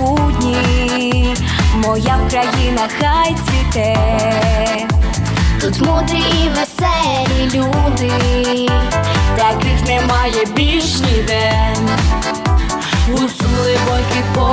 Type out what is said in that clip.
майбутнє, моя країна хай цвіте, тут мудрі і веселі люди, таких немає більш ніде, у сули бойки по.